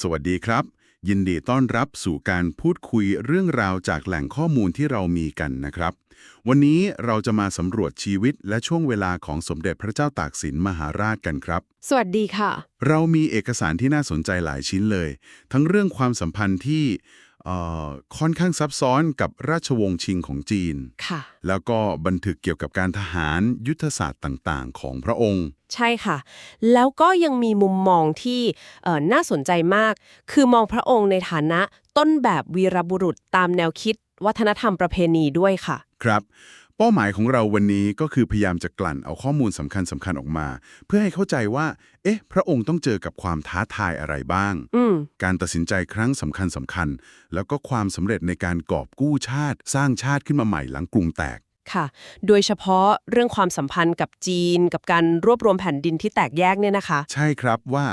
สวัสดีครับ ยินดีต้อนรับสู่การพูดคุยเรื่องราวจากแหล่งข้อมูลที่เรามีกันนะครับ วันนี้เราจะมาสำรวจชีวิตและช่วงเวลาของสมเด็จพระเจ้าตากสินมหาราชกันครับ สวัสดีค่ะ เรามีเอกสารที่น่าสนใจหลายชิ้นเลย ทั้งเรื่องความสัมพันธ์ที่เอ่อ ค่อนข้างซับซ้อนกับราชวงศ์ชิงของจีน ค่ะ แล้วก็บันทึกเกี่ยวกับการทหารยุทธศาสตร์ต่างๆ ของพระองค์ ใช่ค่ะ แล้วก็ยังมีมุมมองที่เอ่อน่าสนใจมาก คือมองพระองค์ในฐานะต้นแบบวีรบุรุษตามแนวคิด วัฒนธรรมประเพณีด้วยค่ะ ครับ เป้าหมายของเราวันนี้ก็คือพยายามจะกลั่นเอาข้อมูลสำคัญสำคัญออกมา เพื่อให้เข้าใจว่า เอ๊ะ พระองค์ต้องเจอกับความท้าทายอะไรบ้างอืมการตัดสินใจครั้งสำคัญสำคัญ แล้วก็ความสำเร็จในการกอบกู้ชาติ สร้างชาติขึ้นมาใหม่หลังกรุงแตกค่ะ โดยเฉพาะเรื่องความสัมพันธ์กับจีน กับการรวบรวมแผ่นดินที่แตกแยกเนี่ยนะคะ ใช่ครับว่า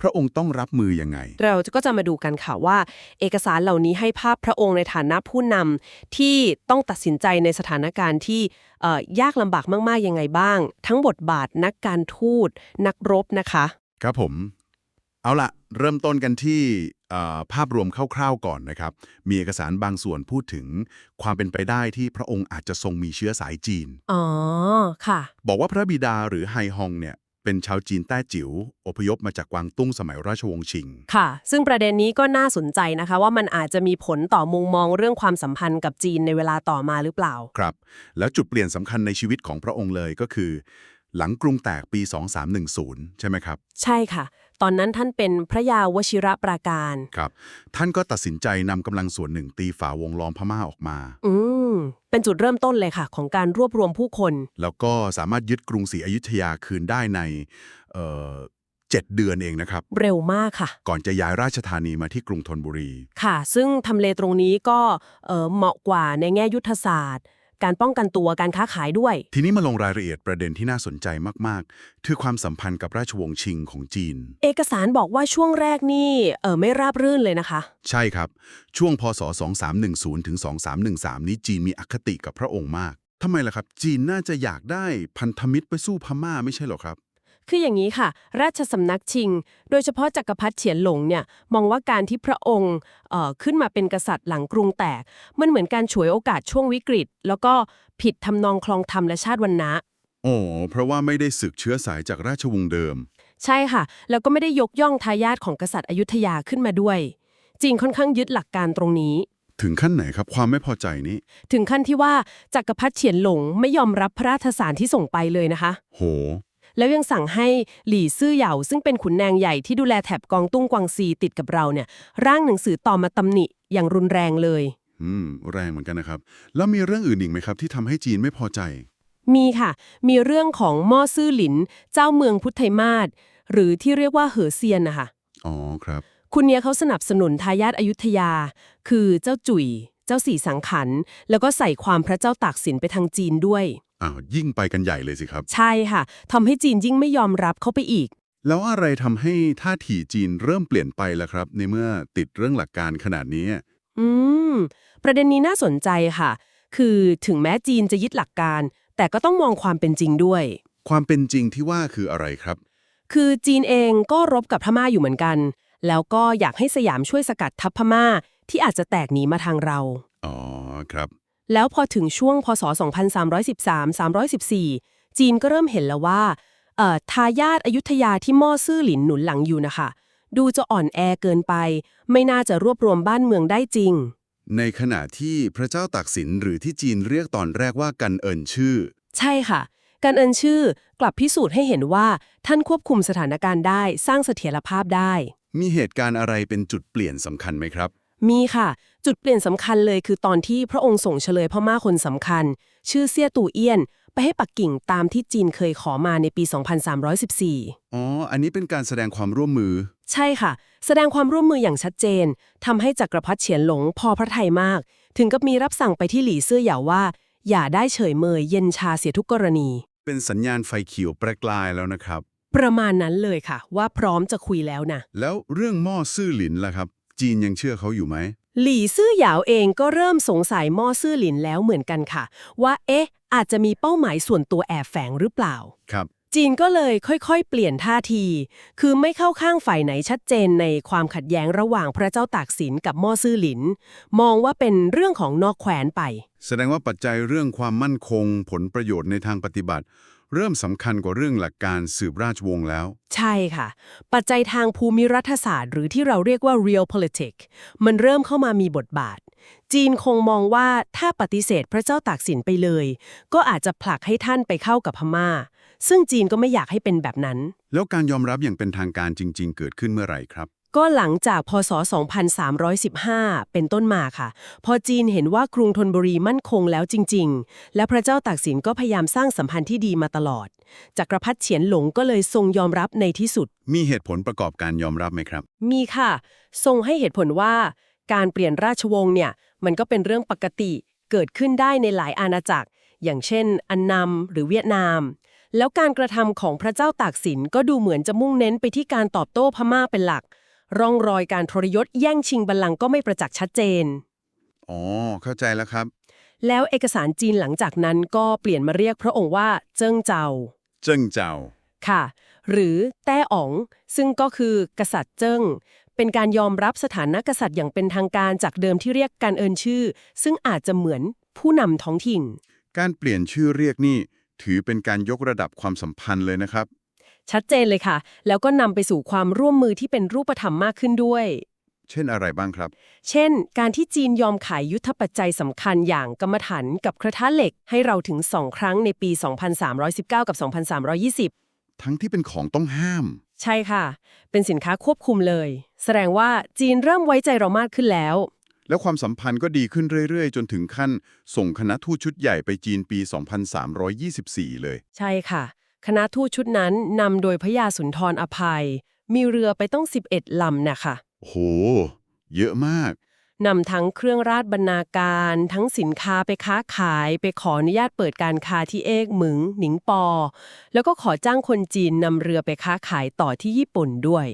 พระองค์ต้องรับมือยังไง เราก็จะมาดูกันค่ะว่า เอกสารเหล่านี้ให้ภาพพระองค์ในฐานะผู้นำที่ต้องตัดสินใจในสถานการณ์ที่เอ่อยากลำบากมากๆยังไงบ้าง ทั้งบทบาทนักการทูตนักรบนะคะ ครับผม เอาละเริ่มต้นกันที่เอ่อภาพรวมคร่าวๆก่อนนะครับ มีเอกสารบางส่วนพูดถึงความเป็นไปได้ที่พระองค์อาจจะทรงมีเชื้อสายจีน อ๋อ ค่ะ บอกว่าพระบิดาหรือไฮฮองเนี่ย เป็นชาวจีนแต้จิ๋วอพยพมาจากกวางตุ้งสมัยราชวงศ์ชิง ค่ะ ซึ่งประเด็นนี้ก็น่าสนใจนะคะ ว่ามันอาจจะมีผลต่อมุมมองเรื่องความสัมพันธ์กับจีนในเวลาต่อมาหรือเปล่า ครับ แล้วจุดเปลี่ยนสำคัญในชีวิตของพระองค์เลยก็คือ หลังกรุงแตกปี 2310 ใช่ไหมครับ ใช่ค่ะ ตอนนั้นท่านเป็นพระยาวชิระปราการ ครับ ท่านก็ตัดสินใจนำกำลังส่วนหนึ่งตีฝ่าวงล้อมพม่าออกมา อืม เป็นจุดเริ่มต้นเลยค่ะ ของการรวบรวมผู้คน แล้วก็สามารถยึดกรุงศรีอยุธยาคืนได้ในเอ่อเจ็ดเดือนเองนะครับ เร็วมากค่ะ ก่อนจะย้ายราชธานีมาที่กรุงธนบุรี ค่ะ ซึ่งทำเลตรงนี้ก็เอ่อเหมาะกว่าในแง่ยุทธศาสตร์ การป้องกันตัวการค้าขายด้วย ทีนี้มาลงรายละเอียดประเด็นที่น่าสนใจมากๆ คือความสัมพันธ์กับราชวงศ์ชิงของจีน เอกสารบอกว่าช่วงแรกนี่เออไม่ราบรื่นเลยนะคะ ใช่ครับ ช่วงพศ 2310 ถึง 2313 นี้จีนมีอคติกับพระองค์มากทำไมล่ะครับ จีนน่าจะอยากได้พันธมิตรไปสู้พม่าไม่ใช่เหรอครับ คืออย่างนี้ค่ะ ราชสำนักชิง โดยเฉพาะจักรพรรดิเฉียนหลงเนี่ยมองว่าการที่พระองค์เอ่อขึ้นมาเป็นกษัตริย์หลังกรุงแตก มันเหมือนการฉวยโอกาสช่วงวิกฤต แล้วก็ผิดทำนองคลองธรรมและชาติวันนะอ๋อเพราะว่าไม่ได้ศึกเชื้อสายจากราชวงศ์เดิม ใช่ค่ะ แล้วก็ไม่ได้ยกย่องทายาทของกษัตริย์อยุธยาขึ้นมาด้วยจีนค่อนข้างยึดหลักการตรงนี้ถึงขั้นไหนครับความไม่พอใจนี้ ถึงขั้นที่ว่าจักรพรรดิเฉียนหลงไม่ยอมรับพระราชสารที่ส่งไปเลยนะคะ โห แล้วยังสั่งให้หลี่ซื่อเหยาซึ่งเป็นขุนนางใหญ่ที่ดูแลแถบกองตุ้งกวางซีติดกับเราเนี่ยร่างหนังสือต่อมาตำหนิอย่างรุนแรงเลย อืม แรงเหมือนกันนะครับ แล้วมีเรื่องอื่นอีกไหมครับที่ทำให้จีนไม่พอใจ มีค่ะ มีเรื่องของม่อซื่อหลิน เจ้าเมืองพุทธไทยมาศหรือที่เรียกว่าเหอเซียนนะคะอ๋อครับ คุณเนี้ยเขาสนับสนุนทายาทอยุธยา คือเจ้าจุ๋ย เจ้าสี่สังขัน แล้วก็ใส่ความพระเจ้าตากสินไปทางจีนด้วย อ้าวยิ่งไปกันใหญ่เลยสิครับ ใช่ค่ะทำให้จีนยิ่งไม่ยอมรับเข้าไปอีก แล้วอะไรทำให้ท่าทีจีนเริ่มเปลี่ยนไปล่ะครับ ในเมื่อติดเรื่องหลักการขนาดนี้ อืม ประเด็นนี้น่าสนใจค่ะ คือถึงแม้จีนจะยึดหลักการ แต่ก็ต้องมองความเป็นจริงด้วย ความเป็นจริงที่ว่าคืออะไรครับ คือจีนเองก็รบกับพม่าอยู่เหมือนกัน แล้วก็อยากให้สยามช่วยสกัดทัพพม่าที่อาจจะแตกหนีมาทางเรา อ๋อครับ แล้วพอถึงช่วงพศ 2313-314 จีนก็เริ่มเห็นแล้วว่าเอ่อทายาทอยุธยาที่ม่อซื่อหลินหนุนหลังอยู่นะคะ ดูจะอ่อนแอเกินไป ไม่น่าจะรวบรวมบ้านเมืองได้จริง ในขณะที่พระเจ้าตากสินหรือที่จีนเรียกตอนแรกว่ากันเอินชื่อ ใช่ค่ะการเอินชื่อกลับพิสูจน์ให้เห็นว่าท่านควบคุมสถานการณ์ได้สร้างเสถียรภาพได้ มีเหตุการณ์อะไรเป็นจุดเปลี่ยนสำคัญไหมครับ มีค่ะ จุดเปลี่ยนสำคัญเลยคือตอนที่พระองค์ส่งเฉลยพม่าคนสำคัญ ชื่อเซี่ยตู่เอี้ยน ไปให้ปักกิ่งตามที่จีนเคยขอมาในปี 2314 อ๋อ อันนี้เป็นการแสดงความร่วมมือ ใช่ค่ะ แสดงความร่วมมืออย่างชัดเจนทำให้จักรพรรดิเฉียนหลงพอพระทัยมาก ถึงกับมีรับสั่งไปที่หลี่เซื่อเหยาว่า อย่าได้เฉยเมยเย็นชาเสียทุกกรณี เป็นสัญญาณไฟเขียวประกลายแล้วนะครับ ประมาณนั้นเลยค่ะ ว่าพร้อมจะคุยแล้วนะแล้วเรื่องหม้อซื่อหลินล่ะครับ จีนยังเชื่อเขาอยู่ไหม หลี่ซื่อเหยาเองก็เริ่มสงสัยม่อซื่อหลินแล้วเหมือนกันค่ะ ว่าเอ๊ะ อาจจะมีเป้าหมายส่วนตัวแอบแฝงหรือเปล่า ครับ จีนก็เลยค่อยๆ เปลี่ยนท่าที คือไม่เข้าข้างฝ่ายไหนชัดเจนในความขัดแย้งระหว่างพระเจ้าตากสินกับม่อซื่อหลิน มองว่าเป็นเรื่องของนอกแคว้นไป แสดงว่าปัจจัยเรื่องความมั่นคง ผลประโยชน์ในทางปฏิบัติ เริ่มสำคัญกว่าเรื่องหลักการสืบราชวงศ์แล้ว ใช่ค่ะ ปัจจัยทางภูมิรัฐศาสตร์ หรือที่เราเรียกว่า real politics มันเริ่มเข้ามามีบทบาท จีนคงมองว่าถ้าปฏิเสธพระเจ้าตากสินไปเลย ก็อาจจะผลักให้ท่านไปเข้ากับพม่า ซึ่งจีนก็ไม่อยากให้เป็นแบบนั้น แล้วการยอมรับอย่างเป็นทางการจริง ๆ เกิดขึ้นเมื่อไหร่ครับ ก็หลังจากพศ 2315 เป็นต้นมาค่ะ พอจีนเห็นว่ากรุงธนบุรีมั่นคงแล้วจริง ๆ และพระเจ้าตากสินก็พยายามสร้างสัมพันธ์ที่ดีมาตลอด จักรพรรดิเฉียนหลงก็เลยทรงยอมรับในที่สุด มีเหตุผลประกอบการยอมรับไหมครับ มีค่ะ ทรงให้เหตุผลว่าการเปลี่ยนราชวงศ์เนี่ย มันก็เป็นเรื่องปกติเกิดขึ้นได้ในหลายอาณาจักร อย่างเช่น อันนำหรือเวียดนาม แล้วการกระทำของพระเจ้าตากสินก็ดูเหมือนจะมุ่งเน้นไปที่การตอบโต้พม่าเป็นหลัก ร่องรอยการทรยศแย่งชิงบัลลังก์ก็ไม่ประจักษ์ชัดเจน อ๋อ เข้าใจแล้วครับ แล้วเอกสารจีนหลังจากนั้นก็เปลี่ยนมาเรียกพระองค์ว่าเจิ้งเจ้าเจิ้งเจ้าค่ะ หรือแต้อ๋อง ซึ่งก็คือกษัตริย์เจิ้ง เป็นการยอมรับสถานะกษัตริย์อย่างเป็นทางการจากเดิมที่เรียกการเอินชื่อ ซึ่งอาจจะเหมือนผู้นำท้องถิ่น การเปลี่ยนชื่อเรียกนี่ ถือเป็นการยกระดับความสัมพันธ์เลยนะครับ ชัดเจนเลยค่ะ แล้วก็นำไปสู่ความร่วมมือที่เป็นรูปธรรมมากขึ้นด้วย เช่นอะไรบ้างครับ เช่น การที่จีนยอมขายยุทธปัจจัยสำคัญอย่างกรรมฐานกับกระทะเหล็กให้เราถึง2ครั้งในปี 2319 กับ 2320 ทั้งที่เป็นของต้องห้าม ใช่ค่ะ เป็นสินค้าควบคุมเลย แสดงว่าจีนเริ่มไว้ใจเรามากขึ้นแล้ว แล้วความสัมพันธ์ก็ดีขึ้นเรื่อยๆ จนถึงขั้น ส่งคณะทูตชุดใหญ่ไปจีนปี 2324 เลย ใช่ค่ะ คณะทูตชุดนั้นนำโดยพระยาสุนทรอภัย มีเรือไปต้อง11ลำนะคะโห เยอะมาก นำทั้งเครื่องราชบรรณาการ ทั้งสินค้าไปค้าขาย ไปขออนุญาตเปิดการค้าที่เอกหมึง หนิงปอ แล้วก็ขอจ้างคนจีนนำเรือไปค้าขายต่อที่ญี่ปุ่นด้วย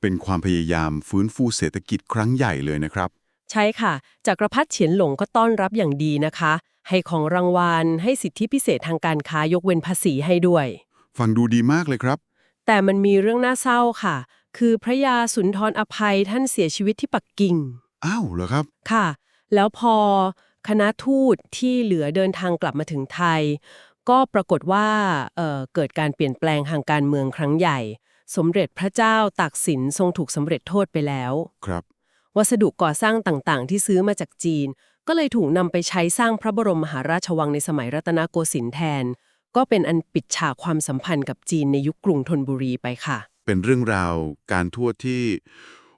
เป็นความพยายามฟื้นฟูเศรษฐกิจครั้งใหญ่เลยนะครับ ใช่ค่ะ จักรพรรดิเฉียนหลงก็ต้อนรับอย่างดีนะคะ ให้ของรางวัล ให้สิทธิพิเศษทางการค้ายกเว้นภาษีให้ด้วย ฟังดูดีมากเลยครับ แต่มันมีเรื่องน่าเศร้าค่ะ คือพระยาสุนทรอภัยท่านเสียชีวิตที่ปักกิ่ง อ้าวเหรอครับ ค่ะ แล้วพอคณะทูตที่เหลือเดินทางกลับมาถึงไทย ก็ปรากฏว่าเอ่อเกิดการเปลี่ยนแปลงทางการเมืองครั้งใหญ่ สมเด็จพระเจ้าตากสินทรงถูกสำเร็จโทษไปแล้ว ครับ วัสดุก่อสร้างต่างๆ ที่ซื้อมาจากจีน ก็เลยถูกนำไปใช้สร้างพระบรมมหาราชวังในสมัยรัตนโกสินทร์แทน ก็เป็นอันปิดฉากความสัมพันธ์กับจีนในยุคกรุงธนบุรีไปค่ะ เป็นเรื่องราวการทูตที่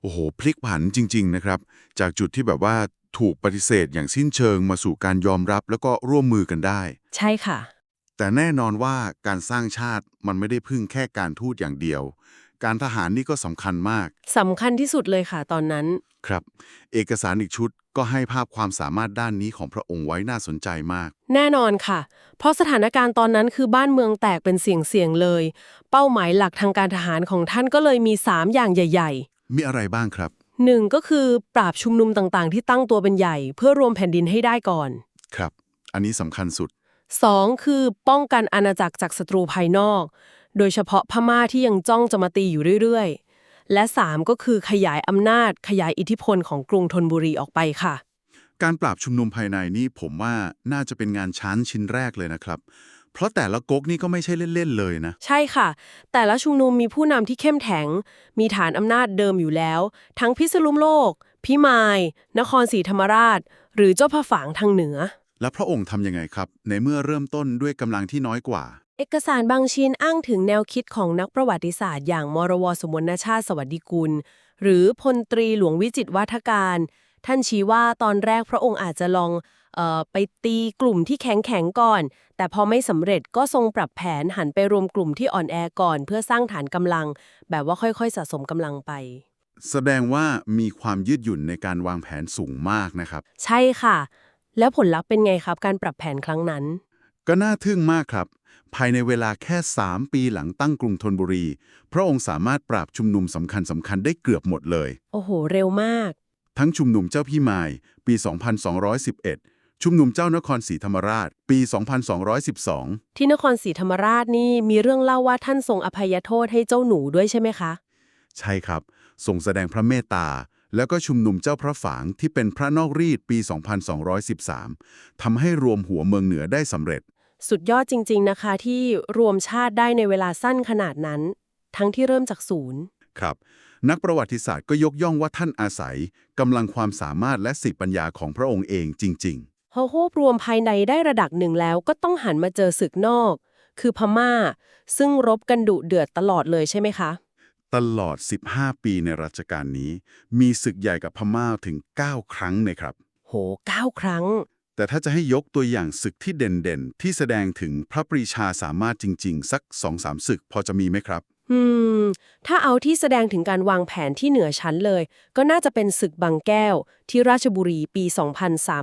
โอ้โห พลิกผันจริง ๆ นะครับ จากจุดที่แบบว่าถูกปฏิเสธอย่างสิ้นเชิงมาสู่การยอมรับแล้วก็ร่วมมือกันได้ ใช่ค่ะ แต่แน่นอนว่าการสร้างชาติมันไม่ได้พึ่งแค่การทูตอย่างเดียว การทหารนี่ก็สำคัญมาก สำคัญที่สุดเลยค่ะตอนนั้น ครับ เอกสารอีกชุดก็ให้ภาพความสามารถด้านนี้ของพระองค์ไว้น่าสนใจมาก แน่นอนค่ะ เพราะสถานการณ์ตอนนั้นคือบ้านเมืองแตกเป็นเสี่ยงๆเลย เป้าหมายหลักทางการทหารของท่านก็เลยมี 3 อย่างใหญ่ มีอะไรบ้างครับๆหนึ่งก็คือปราบชุมนุมต่างๆ ที่ตั้งตัวเป็นใหญ่ เพื่อรวมแผ่นดินให้ได้ก่อน ครับ อันนี้สำคัญสุด 2. คือป้องกันอาณาจักรจากศัตรูภายนอก โดยเฉพาะพม่าที่ยังจ้องจะมาตีอยู่เรื่อยๆ และ 3 ก็คือขยายอำนาจขยายอิทธิพลของกรุงธนบุรีออกไปค่ะ การปราบชุมนุมภายในนี่ผมว่าน่าจะเป็นงานชั้นชิ้นแรกเลยนะครับ เพราะแต่ละก๊กนี่ก็ไม่ใช่เล่นๆเลยนะ ใช่ค่ะ แต่ละชุมนุมมีผู้นำที่เข้มแข็ง มีฐานอำนาจเดิมอยู่แล้ว ทั้งพิษณุโลก พิมาย นครศรีธรรมราช หรือเจ้าพระฝางทางเหนือ แล้วพระองค์ทำยังไงครับ ในเมื่อเริ่มต้นด้วยกำลังที่น้อยกว่าเอกสารบางชิ้นอ้างถึงแนวคิดของนักประวัติศาสตร์อย่างมรวสมนชาติสวัสดิกุล หรือพลตรีหลวงวิจิตรวัฒการ ท่านชี้ว่าตอนแรกพระองค์อาจจะลองเออไปตีกลุ่มที่แข็งแข็งๆก่อน แต่พอไม่สำเร็จก็ทรงปรับแผนหันไปรวมกลุ่มที่อ่อนแอก่อน เพื่อสร้างฐานกำลัง แบบว่าค่อยๆ สะสมกำลังไป แสดงว่ามีความยืดหยุ่นในการวางแผนสูงมากนะครับ ใช่ค่ะ แล้วผลลัพธ์เป็นไงครับ การปรับแผนครั้งนั้น ก็น่าทึ่งมากครับ ภายในเวลาแค่ 3 ปีหลังตั้งกรุงธนบุรี พระองค์สามารถปราบชุมนุมสำคัญสำคัญๆได้เกือบหมดเลย โอ้โห เร็วมาก ทั้งชุมนุมเจ้าพี่มาย ปี 2211 ชุมนุมเจ้านครศรีธรรมราช ปี 2212 ที่นครศรีธรรมราชนี่มีเรื่องเล่าว่าท่านทรงอภัยโทษให้เจ้าหนูด้วยใช่ไหมคะ ใช่ครับส่งแสดงพระเมตตาแล้วก็ชุมนุมเจ้าพระฝางที่เป็นพระนอกรีดปี 2213ทำให้รวมหัวเมืองเหนือได้สำเร็จ สุดยอดจริง ๆ นะคะ ที่รวมชาติได้ในเวลาสั้นขนาดนั้น ทั้งที่เริ่มจากศูนย์ ครับ นักประวัติศาสตร์ก็ยกย่องว่าท่านอาศัยกำลังความสามารถและสิปัญญาของพระองค์เองจริงพอควบรวมภายในได้ระดับหนึ่งแล้วก็ต้องหันมาเจอศึกนอก คือพม่า ซึ่งรบกันดุเดือดตลอดเลยใช่ไหมคะๆตลอด 15 ปีในรัชกาลนี้ มีศึกใหญ่กับพม่าถึง 9 ครั้งนะครับ โหเก้าครั้ง แต่ถ้าจะให้ยกตัวอย่างศึกที่เด่นๆ ที่แสดงถึงพระปรีชาสามารถจริง ๆ สัก2-3ศึกพอจะมีไหมครับ อืม ถ้าเอาที่แสดงถึงการวางแผนที่เหนือชั้นเลย ก็น่าจะเป็นศึกบางแก้ว ที่ราชบุรีปี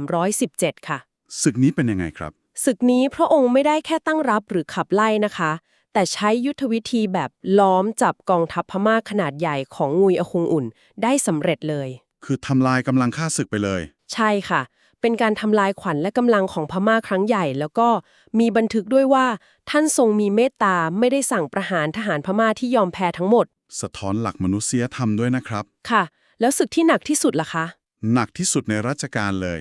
2317 ค่ะ ศึกนี้เป็นยังไงครับ ศึกนี้พระองค์ไม่ได้แค่ตั้งรับหรือขับไล่นะคะ แต่ใช้ยุทธวิธีแบบล้อมจับกองทัพพม่าขนาดใหญ่ของงุยอคงอุ่น ได้สำเร็จเลย คือทำลายกำลังฆ่าศึกไปเลย ใช่ค่ะ เป็นการทำลายขวัญและกำลังของพม่าครั้งใหญ่ แล้วก็มีบันทึกด้วยว่า ท่านทรงมีเมตตาไม่ได้สั่งประหารทหารพม่าที่ยอมแพ้ทั้งหมด สะท้อนหลักมนุษยธรรมด้วยนะครับ ค่ะ แล้วศึกที่หนักที่สุดล่ะคะ หนักที่สุดในรัชกาลเลย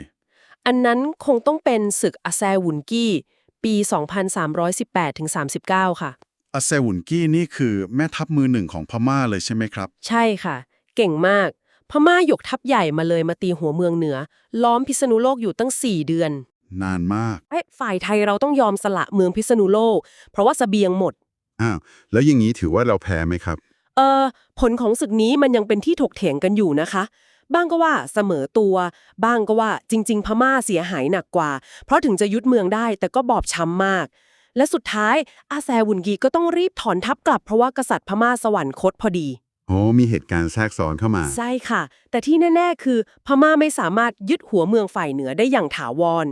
อันนั้นคงต้องเป็นศึกอาแซวุนกี้ ปี 2318-39 ค่ะอาเซวุนกี้นี่คือแม่ทัพมือหนึ่งของพม่าเลยใช่ไหมครับ ใช่ค่ะ เก่งมาก พม่ายกทัพใหญ่มาเลยมาตีหัวเมืองเหนือ ล้อมพิษณุโลกอยู่ตั้ง 4 เดือน นานมากเอ้ยฝ่ายไทยเราต้องยอมสละเมืองพิษณุโลก เพราะว่าสเสบียงหมด อ้าวแล้วอย่างนี้ถือว่าเราแพ้ไหมครับ เออผลของศึกนี้มันยังเป็นที่ถกเถียงกันอยู่นะคะ บ้างก็ว่าเสมอตัว บ้างก็ว่าจริง ๆ พม่าเสียหายหนักกว่า เพราะถึงจะยึดเมืองได้แต่ก็บอบช้ำมาก และสุดท้ายอาแซวุนกีก็ต้องรีบถอนทัพกลับเพราะว่ากษัตริย์พม่าสวรรคตพอดี โอ้มีเหตุการณ์แทรกซ้อนเข้ามา ใช่ค่ะ แต่ที่แน่ ๆ คือ พม่าไม่สามารถยึดหัวเมืองฝ่ายเหนือได้อย่างถาวร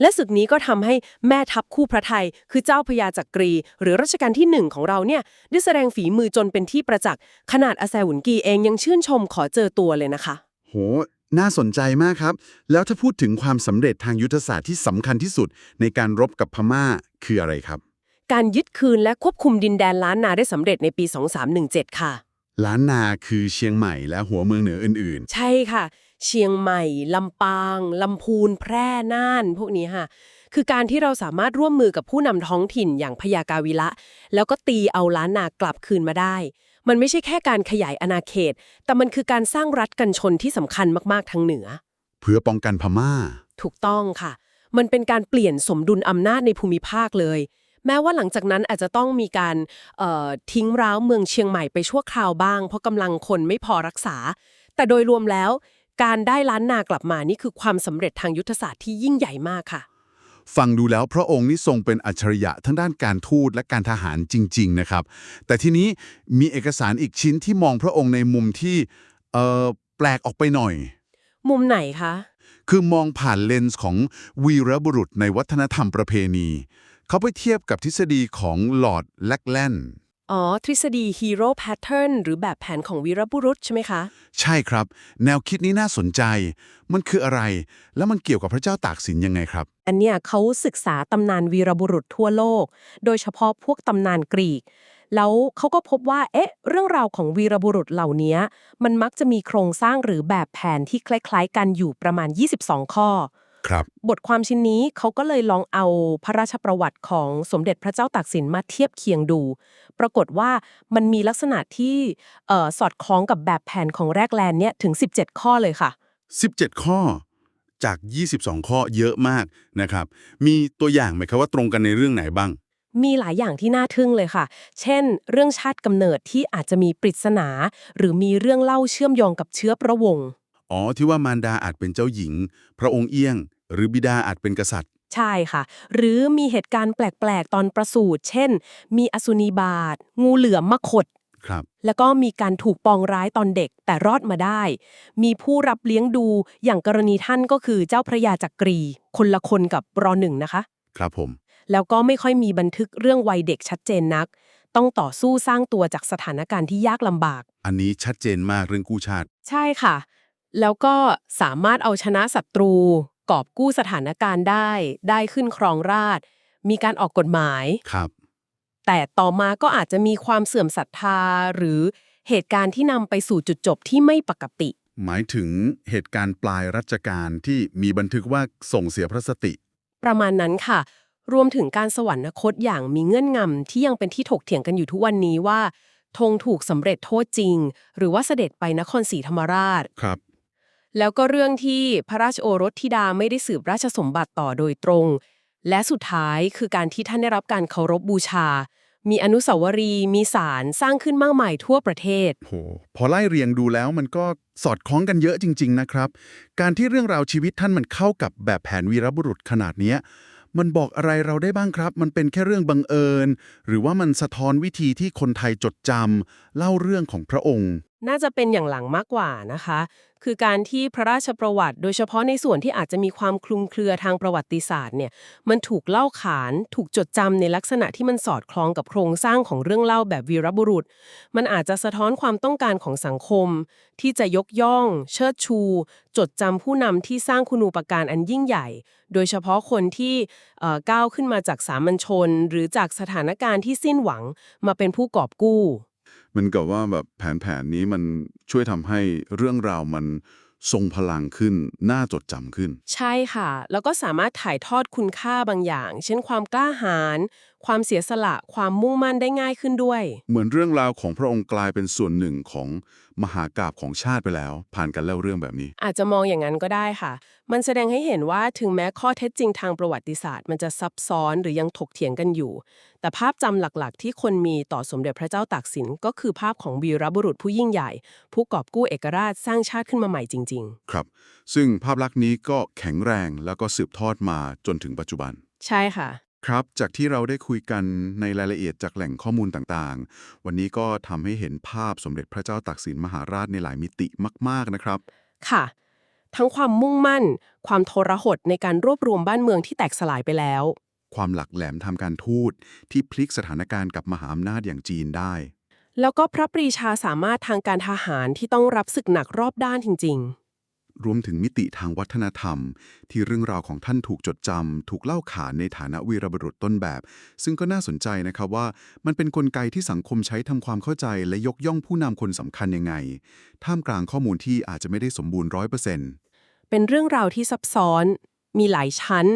และศึกนี้ก็ทำให้แม่ทัพคู่พระไทย คือเจ้าพญาจักรี หรือรัชกาลที่หนึ่งของเราเนี่ยได้แสดงฝีมือจนเป็นที่ประจักษ์ ขนาดอาแซวุนกีเองยังชื่นชมขอเจอตัวเลยนะคะ โห น่าสนใจมากครับ แล้วถ้าพูดถึงความสำเร็จทางยุทธศาสตร์ที่สำคัญที่สุด ในการรบกับพม่าคืออะไรครับ การยึดคืนและควบคุมดินแดนล้านนาได้สำเร็จในปี 2317 ค่ะ ล้านนาคือเชียงใหม่และหัวเมืองเหนืออื่นใช่ค่ะ เชียงใหม่ ลำปาง ลำพูน แพร่ น่าน พวกนี้ค่ะ คือการที่เราสามารถร่วมมือกับผู้นำท้องถิ่นอย่างพญากาวิละ แล้วก็ตีเอาล้านนากลับคืนมาได้ มันไม่ใช่แค่การขยายอาณาเขต แต่มันคือการสร้างรัฐกันชนที่สำคัญมากๆทางเหนือๆเพื่อป้องกันพม่า ถูกต้องค่ะ มันเป็นการเปลี่ยนสมดุลอำนาจในภูมิภาคเลย แม้ว่าหลังจากนั้นอาจจะต้องมีการเอ่อทิ้งร้าวเมืองเชียงใหม่ไปชั่วคราวบ้าง เพราะกำลังคนไม่พอรักษา แต่โดยรวมแล้ว การได้ล้านนากลับมานี่คือความสำเร็จทางยุทธศาสตร์ที่ยิ่งใหญ่มากค่ะฟังดูแล้วพระองค์นี่ทรงเป็นอัจฉริยะทั้งด้านการทูตและการทหารจริง ๆ นะครับ แต่ทีนี้มีเอกสารอีกชิ้นที่มองพระองค์ในมุมที่เอ่อแปลกออกไปหน่อย มุมไหนคะ คือมองผ่านเลนส์ของวีรบุรุษในวัฒนธรรมประเพณี เขาไปเทียบกับทฤษฎีของลอร์ดแลกแลนอ๋อ ทฤษฎี Hero Pattern หรือแบบแผนของวีรบุรุษใช่ไหมคะ ใช่ครับ แนวคิดนี้น่าสนใจ มันคืออะไร แล้วมันเกี่ยวกับพระเจ้าตากสินยังไงครับ อันเนี้ยเขาศึกษาตำนานวีรบุรุษทั่วโลก โดยเฉพาะพวกตำนานกรีก แล้วเขาก็พบว่า เอ๊ะ เรื่องราวของวีรบุรุษเหล่านี้มันมักจะมีโครงสร้างหรือแบบแผนที่คล้าย ๆ กันอยู่ประมาณ 22 ข้อ ครับบทความชิ้นนี้เขาก็เลยลองเอาพระราชประวัติของสมเด็จพระเจ้าตากสินมาเทียบเคียงดู ปรากฏว่ามันมีลักษณะที่เอ่อสอดคล้องกับแบบแผนของแรกแลนด์เนี่ยถึง 17 ข้อเลยค่ะ 17 ข้อจาก 22 ข้อเยอะมากนะครับ มีตัวอย่างไหมครับว่าตรงกันในเรื่องไหนบ้าง มีหลายอย่างที่น่าทึ่งเลยค่ะ เช่น เรื่องชาติกำเนิดที่อาจจะมีปริศนา หรือมีเรื่องเล่าเชื่อมโยงกับเชื้อพระวงศ์ อ๋อ ที่ว่ามารดาอาจเป็นเจ้าหญิง พระองค์เอี้ยง หรือบิดาอาจเป็นกษัตริย์ ใช่ค่ะ หรือมีเหตุการณ์แปลก ๆ ตอนประสูติเช่น มีอสุนีบาตงูเหลือมมาขดครับ แล้วก็มีการถูกปองร้ายตอนเด็กแต่รอดมาได้ มีผู้รับเลี้ยงดูอย่างกรณีท่านก็คือเจ้าพระยาจักรี คนละคนกับรอหนึ่งนะคะ ครับผม แล้วก็ไม่ค่อยมีบันทึกเรื่องวัยเด็กชัดเจนนัก ต้องต่อสู้สร้างตัวจากสถานการณ์ที่ยากลำบาก อันนี้ชัดเจนมากเรื่องกู้ชาติ ใช่ค่ะ แล้วก็สามารถเอาชนะศัตรู กอบกู้สถานการณ์ได้ ได้ขึ้นครองราชย์มีการออกกฎหมาย ครับ แต่ต่อมาก็อาจจะมีความเสื่อมศรัทธาหรือเหตุการณ์ที่นำไปสู่จุดจบที่ไม่ปกติ หมายถึงเหตุการณ์ปลายรัชกาลที่มีบันทึกว่าส่งเสียพระสติ ประมาณนั้นค่ะ รวมถึงการสวรรคตอย่างมีเงื่อนงำที่ยังเป็นที่ถกเถียงกันอยู่ทุกวันนี้ว่าธงถูกสำเร็จโทษจริง หรือว่าเสด็จไปนครศรีธรรมราช ครับ แล้วก็เรื่องที่พระราชโอรสธิดาไม่ได้สืบราชสมบัติต่อโดยตรง และสุดท้ายคือการที่ท่านได้รับการเคารพบูชา มีอนุสาวรีย์มีศาลสร้างขึ้นมากมายทั่วประเทศ โห พอไล่เรียงดูแล้วมันก็สอดคล้องกันเยอะจริง ๆ นะครับ การที่เรื่องราวชีวิตท่านมันเข้ากับแบบแผนวีรบุรุษขนาดเนี้ยมันบอกอะไรเราได้บ้างครับ มันเป็นแค่เรื่องบังเอิญ หรือว่ามันสะท้อนวิธีที่คนไทยจดจำเล่าเรื่องของพระองค์ น่าจะเป็นอย่างหลังมากกว่านะคะ คือการที่พระราชประวัติ โดยเฉพาะในส่วนที่อาจจะมีความคลุมเครือทางประวัติศาสตร์เนี่ยมันถูกเล่าขาน ถูกจดจำในลักษณะที่มันสอดคล้องกับโครงสร้างของเรื่องเล่าแบบวีรบุรุษ มันอาจจะสะท้อนความต้องการของสังคม ที่จะยกย่อง เชิดชู จดจำผู้นำที่สร้างคุณูปการอันยิ่งใหญ่ โดยเฉพาะคนที่เอ่อก้าวขึ้นมาจากสามัญชน หรือจากสถานการณ์ที่สิ้นหวังมาเป็นผู้กอบกู้ มันกับว่าแบบแผนแผนนี้มันช่วยทำให้เรื่องราวมันทรงพลังขึ้น น่าจดจำขึ้น ใช่ค่ะ แล้วก็สามารถถ่ายทอดคุณค่าบางอย่าง เช่นความกล้าหาญ ความเสียสละความมุ่งมั่นได้ง่ายขึ้นด้วย เหมือนเรื่องราวของพระองค์กลายเป็นส่วนหนึ่งของมหากาบของชาติไปแล้ว ผ่านการเล่าเรื่องแบบนี้ อาจจะมองอย่างนั้นก็ได้ค่ะ มันแสดงให้เห็นว่าถึงแม้ข้อเท็จจริงทางประวัติศาสตร์ มันจะซับซ้อนหรือยังถกเถียงกันอยู่ แต่ภาพจำหลักๆ ที่คนมีต่อสมเด็จพระเจ้าตากสินก็คือภาพของวีรบุรุษผู้ยิ่งใหญ่ ผู้กอบกู้เอกราชสร้างชาติขึ้นมาใหม่จริงครับ ซึ่งภาพลักษณ์นี้ก็แข็งแรงแล้วก็สืบทอดมาจนถึงปัจจุบันๆใช่ค่ะ ครับจากที่เราได้คุยกันในรายละเอียดจากแหล่งข้อมูลต่างๆ วันนี้ก็ทำให้เห็นภาพสมเด็จพระเจ้าตากสินมหาราชในหลายมิติมาก ๆนะครับ ค่ะ ทั้งความมุ่งมั่น ความทรหดในการรวบรวมบ้านเมืองที่แตกสลายไปแล้ว ความหลักแหลมทางการทูตที่พลิกสถานการณ์กับมหาอำนาจอย่างจีนได้ แล้วก็พระปรีชาสามารถทางการทหารที่ต้องรับศึกหนักรอบด้านจริง รวมถึงมิติทางวัฒนธรรม ที่เรื่องราวของท่านถูกจดจำถูกเล่าขานในฐานะวีรบุรุษต้นแบบ ซึ่งก็น่าสนใจนะครับว่า มันเป็นนกลไกที่สังคมใช้ทำความเข้าใจและยกย่องผู้นำคนสำคัญยังไง ท่ามกลางข้อมูลที่อาจจะไม่ได้สมบูรณ์ร้อยเปอร์เซ็นต์ๆเป็นเรื่องราวที่ซับซ้อน มีหลายชั้น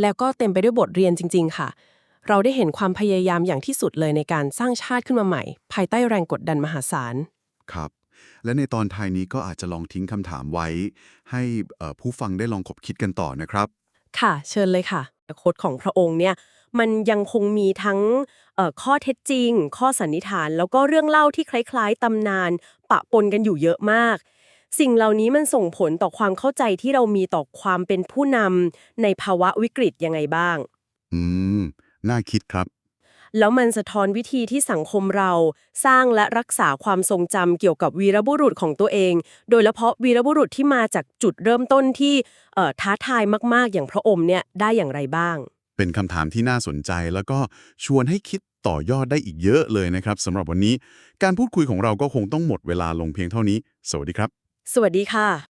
แล้วก็เต็มไปด้วยบทเรียนจริง ๆ ค่ะ เราได้เห็นความพยายามอย่างที่สุดเลยในการสร้างชาติขึ้นมาใหม่ ภายใต้แรงกดดันมหาศาล ครับ และในตอนท้ายนี้ก็อาจจะลองทิ้งคำถามไว้ ให้เอ่อผู้ฟังได้ลองคบคิดกันต่อนะครับ ค่ะ เชิญเลยค่ะโคดของพระองค์เนี่ยมันยังคงมีทั้งเอ่อข้อเท็จจริง ข้อสันนิษฐาน แล้วก็เรื่องเล่าที่คล้าย ๆตำนาน ปะปนกันอยู่เยอะมาก สิ่งเหล่านี้มันส่งผลต่อความเข้าใจที่เรามีต่อความเป็นผู้นำในภาวะวิกฤตยังไงบ้าง อืม น่าคิดครับ แล้วมันสะท้อนวิธีที่สังคมเรา สร้างและรักษาความทรงจำเกี่ยวกับวีรบุรุษของตัวเอง โดยเฉพาะวีรบุรุษที่มาจากจุดเริ่มต้นที่เอ่อท้าทายมากๆ อย่างพระองค์เนี่ยได้อย่างไรบ้าง เป็นคำถามที่น่าสนใจแล้วก็ชวนให้คิดต่อยอดได้อีกเยอะเลยนะครับสำหรับวันนี้ การพูดคุยของเราก็คงต้องหมดเวลาลงเพียงเท่านี้ สวัสดีครับ สวัสดีค่ะ